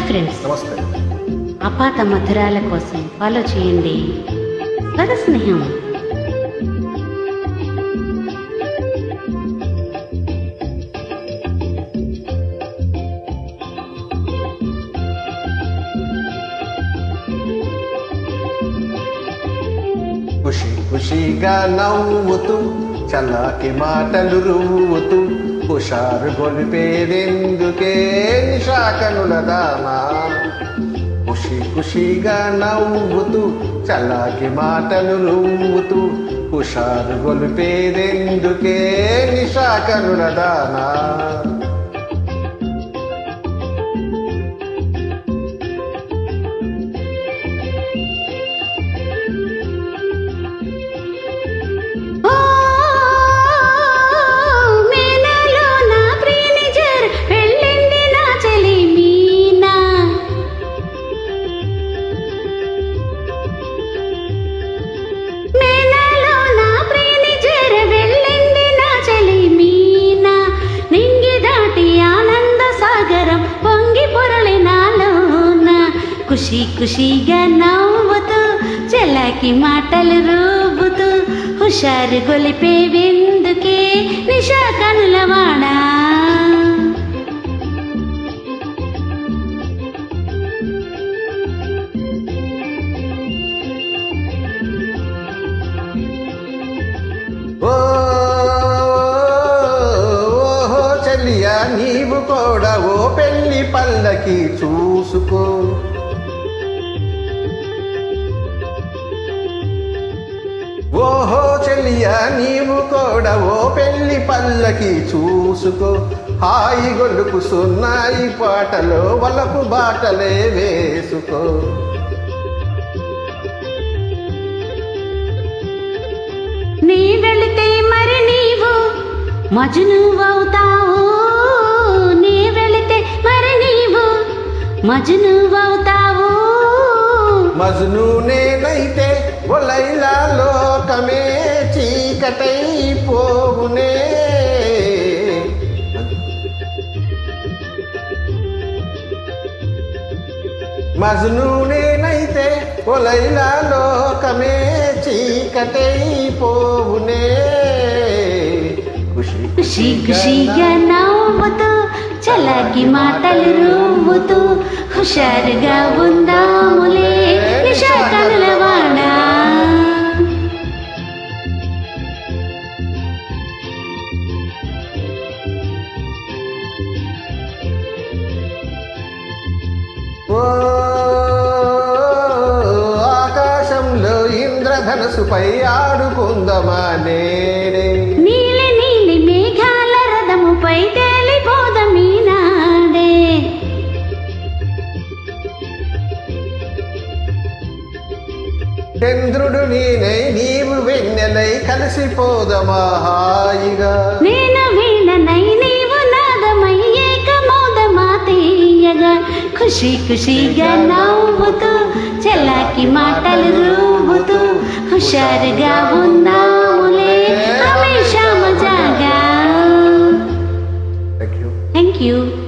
Hi friends. నమస్తే. అపాత మధురాల కోసం follow చేయండి. స్వర స్నేహం. ఖుషి ఖుషిగా నవ్వుతూ చల్లకి మాటలు రువ్వుతూ హుషారు గొలిపేదెందుకే? నిషాకనుల దానా ఖుషి ఖుషిగా నవ్వుతూ చలాకి మాటలు రువ్వుతూ హుషారు గొలిపేదెందుకే? నిషాకనుల దానా ఖుషి ఖుషిగా నవ్వుతూ చెలాకి మాటలు రూబుతూ హుషారు గొలిపే విందుకే నిషా కనులవాడా ఓ చెల్లియా నీవు కూడా ఓ పెళ్ళి పల్లకి చూసుకో. ఓ పెళ్ళి పల్లకి చూసుకో. హాయి గొల్లుకు సున్నాయి పాటలో వలపు బాటలే వేసుకో. నీ వెళితే మరి నీవు మజును అవుతావు నీ వెళితే మరి నీవు మజును అవుతావు మజ్ను నేనైతే ఒలైలా లోకమే చీకటై పోవునే మజ్ను నేనైతే ఒలైలా లోకమే చీకటై పోవునే ఖుషి ఖుషి ఖుషిగా నవ్వుతూ చలాకి మాటలు రూవుతూ హుషారుగా ఉందాములే నిషా ఆకాశంలో ఇంద్రధనుసుపై ఆడుకుందమా నేడే నీలి నీలి మేఘాల రథముపై తేలిపోదమీనాడే చంద్రుడు నేనై నీవు వెన్నెలై కలిసిపోదమా హాయిగా. నేను खुशी खुशी नव्वुत तो, चलाकी माटल रूबुत तो, हुशार गाउनामुले हमेशा मज़ा गाऊ थैंक यू